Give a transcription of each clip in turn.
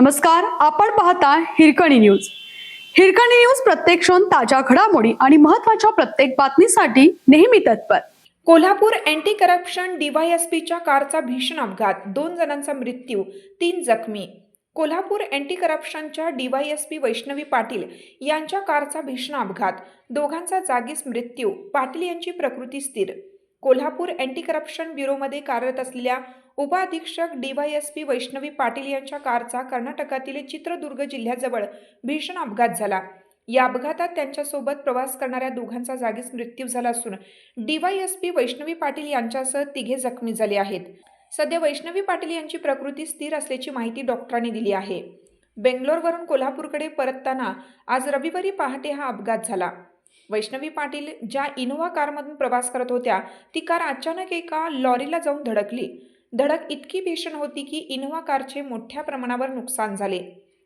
नमस्कार आपण पाहता हिरकणी न्यूज. हिरकणी न्यूज प्रत्येक क्षण ताज्या घडामोडी आणि महत्त्वाच्या प्रत्येक बातमीसाठी नेहमी तत्पर. कोल्हापूर अँटी करप्शन डीवायएसपीच्या कारचा भीषण अपघात दोन जणांचा मृत्यू तीन जखमी. कोल्हापूर अँटी करप्शनच्या डीवायएसपी वैष्णवी पाटील यांच्या कारचा भीषण अपघात दोघांचा जागीच मृत्यू पाटील यांची प्रकृती स्थिर. कोल्हापूर अँटी करप्शन ब्युरोमध्ये कार्यरत असलेल्या उपअधीक्षक डीवायएसपी वैष्णवी पाटील यांच्या कारचा कर्नाटकातील चित्रदुर्ग जिल्ह्याजवळ भीषण अपघात झाला. या अपघातात त्यांच्यासोबत प्रवास करणाऱ्या दोघांचा जागीच मृत्यू झाला असून डीवायएसपी वैष्णवी पाटील यांच्यासह तिघे जखमी झाले आहेत. सध्या वैष्णवी पाटील यांची प्रकृती स्थिर असल्याची माहिती डॉक्टरांनी दिली आहे. बेंगलोरवरून कोल्हापूरकडे परतताना आज रविवारी पहाटे हा अपघात झाला. वैष्णवी पाटील ज्या इनोव्हा कारमधून प्रवास करत होत्या ती कार अचानक एका लॉरीला जाऊन धडकली. धडक इतकी भीषण होती की इनोव्हा कारचे मोठ्या प्रमाणावर नुकसान झाले.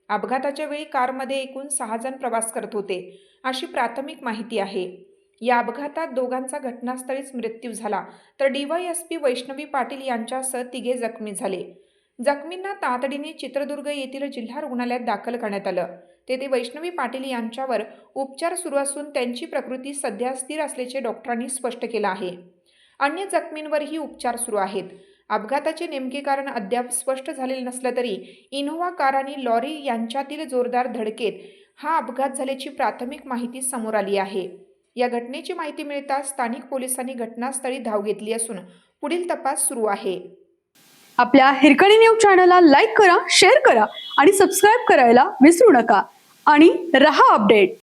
अपघाताच्या वेळी कारमध्ये एकूण सहा जण प्रवास करत होते अशी प्राथमिक माहिती आहे. या अपघातात दोघांचा घटनास्थळीच मृत्यू झाला तर डीवायएसपी वैष्णवी पाटील यांच्यासह तिघे जखमी झाले. जखमींना तातडीने चित्रदुर्ग येथील जिल्हा रुग्णालयात दाखल करण्यात आलं. तेथे वैष्णवी पाटील यांच्यावर उपचार सुरू असून त्यांची प्रकृती सध्या स्थिर असल्याचे डॉक्टरांनी स्पष्ट केलं आहे. अन्य जखमींवरही उपचार सुरू आहेत. अपघाताचे नेमके कारण अद्याप स्पष्ट झालेले नसलं तरी इनोव्हा कार आणि लॉरी यांच्यातील जोरदार धडकेत हा अपघात झाल्याची प्राथमिक माहिती समोर आली आहे. या घटनेची माहिती मिळताच स्थानिक पोलिसांनी घटनास्थळी धाव घेतली असून पुढील तपास सुरू आहे. आपल्या हिरकणी न्यूज चॅनलला लाईक करा शेअर करा आणि सबस्क्राईब करायला विसरू नका. आणि रहा अपडेट.